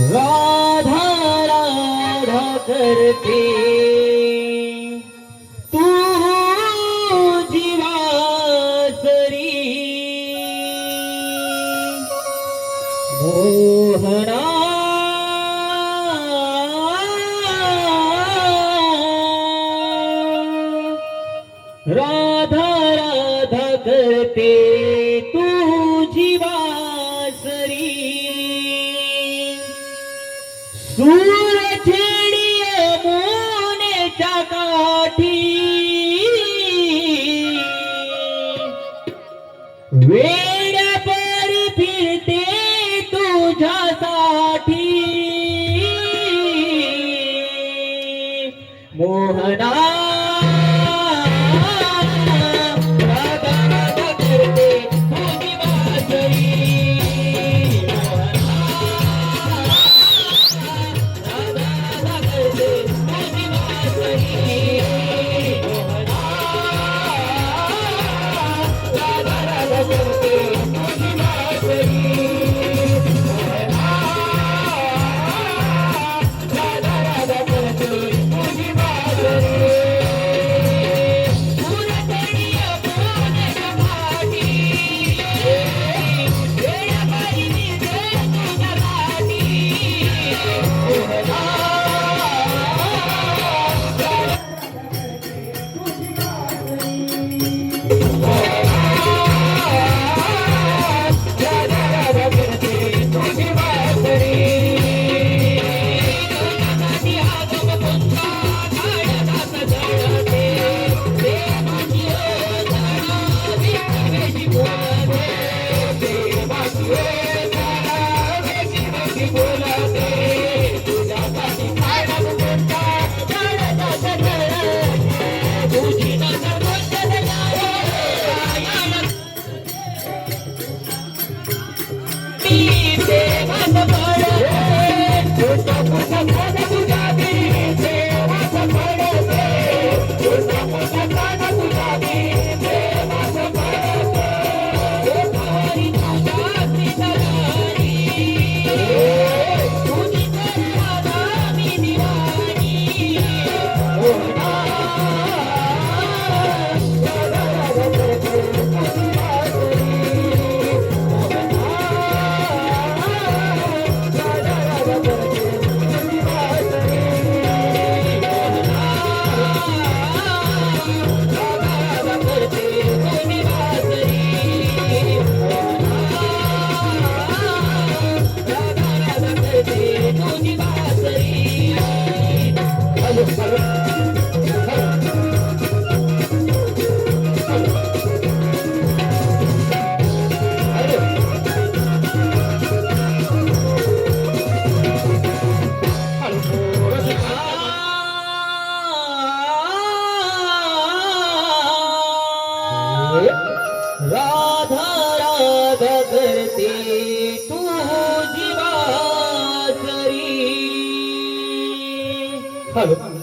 राधा राधा करते। तू जीवासरी। मोहना। राधा राधा करते। तू वेड्या परी फिरते तुझ्यासाठी. मोहना 太有。